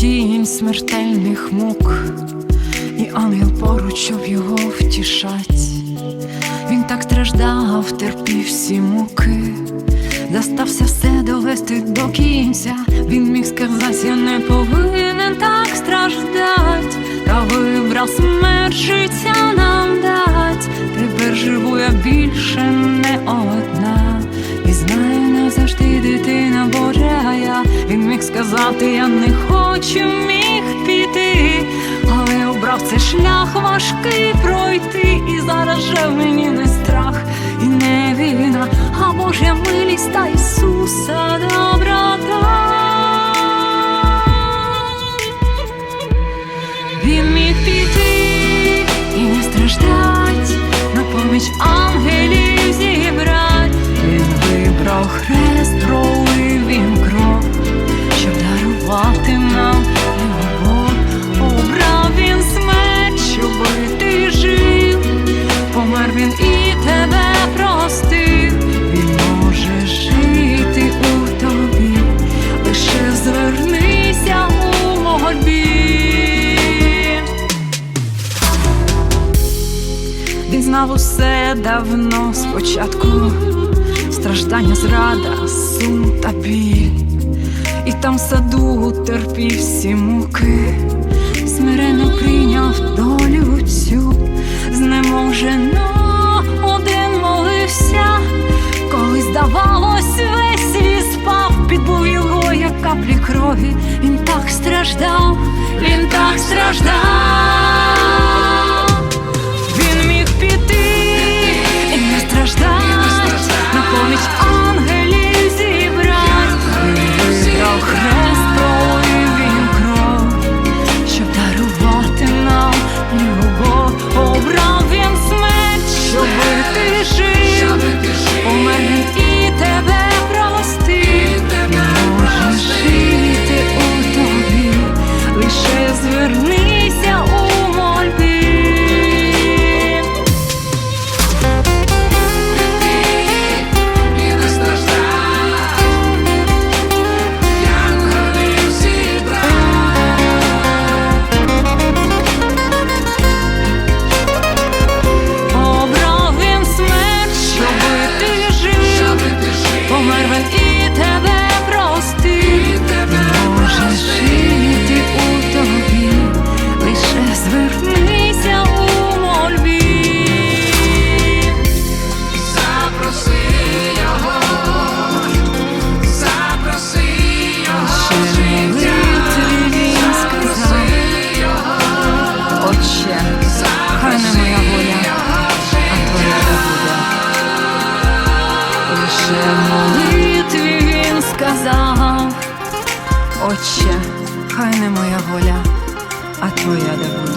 Тінь смертельних мук, і ангел поруч, щоб його втішать. Він так страждав, терпів всі муки, застався все довести до кінця. Він міг сказати, я не повинен так страждать, та вибрав смерть життя нам дать. Тепер живу я більше не одна, і знаю назавжди дитина Божа. Він міг сказати, я не хочу, міг піти, але обрав цей шлях важкий пройти, і зараз же мені не Божа милість усе давно. Спочатку, страждання, зрада, сум та біль, і там в саду терпів всі муки, смиренно прийняв долю цю, знеможено один молився, коли здавалось, весь світ спав, підбув його, як каплі крові. Він так страждав, він так страждав. В молитві він сказав, Отче, хай не моя воля, а твоя да буде.